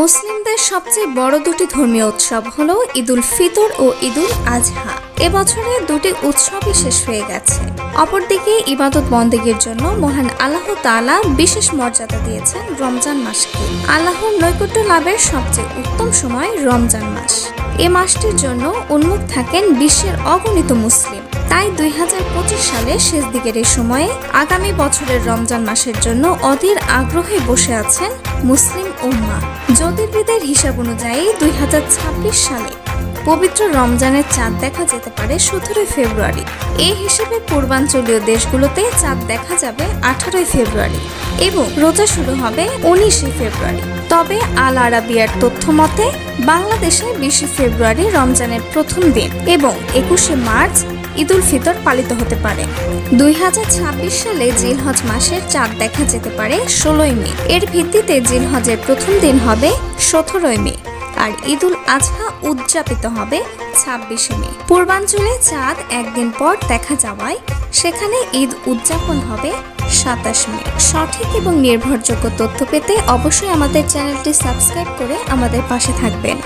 মুসলিমদের সবচেয়ে বড় দুটি ধর্মীয় উৎসব হলো ঈদুল ফিতর ও ঈদুল আজহা। এবছরে দুটি উৎসবই শেষ হয়ে গেছে। অপরদিকে ইবাদত বন্দেগীর জন্য মহান আল্লাহ তাআলা বিশেষ মর্যাদা দিয়েছেন রমজান মাসকে। আল্লাহর নৈকট্য লাভের সবচেয়ে উত্তম সময় রমজান মাস। এ মাসটির জন্য উন্মুখ থাকেন বিশ্বের অগণিত মুসলিম। তাই দুই সালে শেষ দিকের এই সময়ে আগামী বছরের রমজান মাসের জন্য অধীর আগ্রহে বসে আছেন মুসলিম উম্মা। জ্যোতির্বিদের হিসাব অনুযায়ী দুই হাজার ছাব্বিশ সালে পবিত্র রমজানের চাঁদ দেখা যেতে পারে সতেরোই ফেব্রুয়ারি। এই হিসেবে পূর্বাঞ্চলীয় দেশগুলোতে চাঁদ দেখা যাবে আঠারোই ফেব্রুয়ারি এবং রোজা শুরু হবে উনিশে ফেব্রুয়ারি। তবে আল আরাবিয়ার তথ্য মতে, বাংলাদেশে বিশে ফেব্রুয়ারি রমজানের প্রথম দিন এবং একুশে মার্চ ঈদুল ফিতর পালিত হতে পারে। দুই হাজার ছাব্বিশ সালে জিলহজ মাসের চাঁদ দেখা যেতে পারে ষোলোই মে। এর ভিত্তিতে জিলহজের প্রথম দিন হবে সতেরোই মে আর ঈদুল আজহা উদযাপিত হবে ছাব্বিশে মে। পূর্বাঞ্চলে চাঁদ একদিন পর দেখা যাওয়ায় সেখানে ঈদ উদযাপন হবে সাতাশ মে। সঠিক এবং নির্ভরযোগ্য তথ্য পেতে অবশ্যই আমাদের চ্যানেলটি সাবস্ক্রাইব করে আমাদের পাশে থাকবেন।